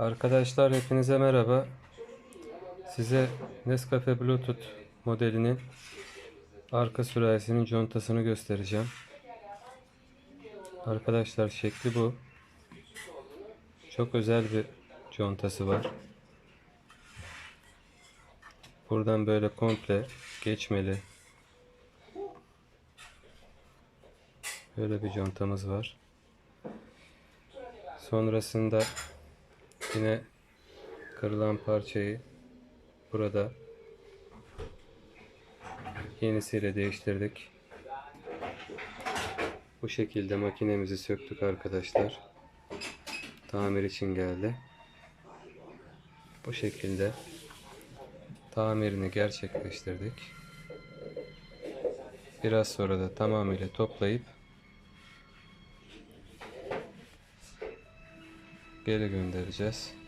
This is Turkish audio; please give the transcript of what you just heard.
Arkadaşlar hepinize merhaba. Size Nescafe Bluetooth modelinin arka sürahisinin contasını göstereceğim. Arkadaşlar şekli bu. Çok özel bir contası var. Buradan böyle komple geçmeli. Böyle bir contamız var. Sonrasında yine kırılan parçayı burada yenisiyle değiştirdik. Bu şekilde makinemizi söktük arkadaşlar. Tamir için geldi. Bu şekilde tamirini gerçekleştirdik. Biraz sonra da tamamıyla toplayıp geri göndereceğiz.